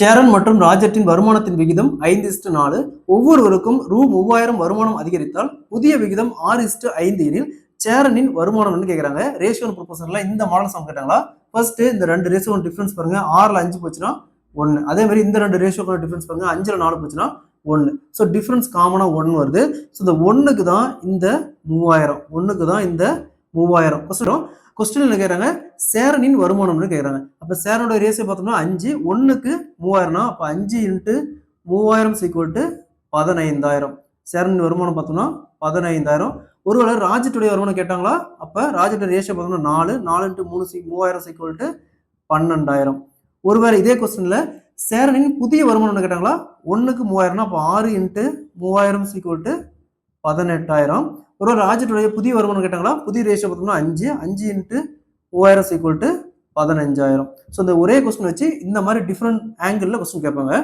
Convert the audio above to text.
சேரன் மற்றும் ராஜட்டின் வருமானத்தின் விகிதம் ஐந்து இஸ்டு நாலு. ஒவ்வொருவருக்கும் ரூ மூவாயிரம் வருமானம் அதிகரித்தால் புதிய விகிதம் ஆறு இஸ்டு ஐந்து எனில் சேரனின் வருமானம்னு கேட்குறாங்க ரேஷியோ ப்ரொபோசர்ல இந்த மாடல் சம் கேட்டாங்களா? ஃபர்ஸ்ட் இந்த ரெண்டு ரேஷியோ டிஃபரன்ஸ் பாருங்க. ஆறுல அஞ்சு போச்சுன்னா ஒன்று அதே மாதிரி இந்த ரெண்டு ரேஷியோக்கான டிஃபரன்ஸ் பாருங்க. அஞ்சுல நாலு போச்சுன்னா ஒன்று ஸோ டிஃபரன்ஸ் காமனாக ஒன்று வருது. ஸோ இந்த ஒன்றுக்கு தான் இந்த மூவாயிரம். ஒன்றுக்கு தான் இந்த மூவாயிரம். கொஸ்டின் என்ன கேட்குறாங்க சேரனின் வருமானம்னு கேட்குறாங்க அப்போ சேரனோட ரேஷியோ பார்த்தோம்னா அஞ்சு ஒன்றுக்கு மூவாயிரம்னா அப்போ அஞ்சு இன்ட்டு மூவாயிரம் சீக்குவல் டு பதினைந்தாயிரம். சேரனின் வருமானம் பார்த்தோம்னா பதினைந்தாயிரம். ஒருவேளை ராஜத்துடைய வருமானம் கேட்டாங்களா? அப்போ ராஜட்டுடைய ரேஷியோ பார்த்தோம்னா நாலு நாலு இன்ட்டு மூணு சீ மூவாயிரம் சீக்குவல் டு பன்னெண்டாயிரம். ஒருவேளை இதே கொஸ்டினில் சேரனின் புதிய வருமானம்னு கேட்டாங்களா? ஒன்றுக்கு மூவாயிரம்னா அப்போ ஆறு இன்ட்டு மூவாயிரம் சீக்குவல் டு பதினெட்டாயிரம். ஒரு ராஜட்டுடைய புதிய வருமானம் கேட்டாங்களா? புதிய ரேஷியோ பார்த்தோம்னா அஞ்சு. அஞ்சு இன்ட்டு மூவாயிரம் சீக்குவல் டு பதினஞ்சாயிரம். ஸோ இந்த ஒரே கொஸ்டின் வச்சு இந்த மாதிரி டிஃப்ரெண்ட் ஆங்கிளில் கொஸ்டின் கேட்பாங்க.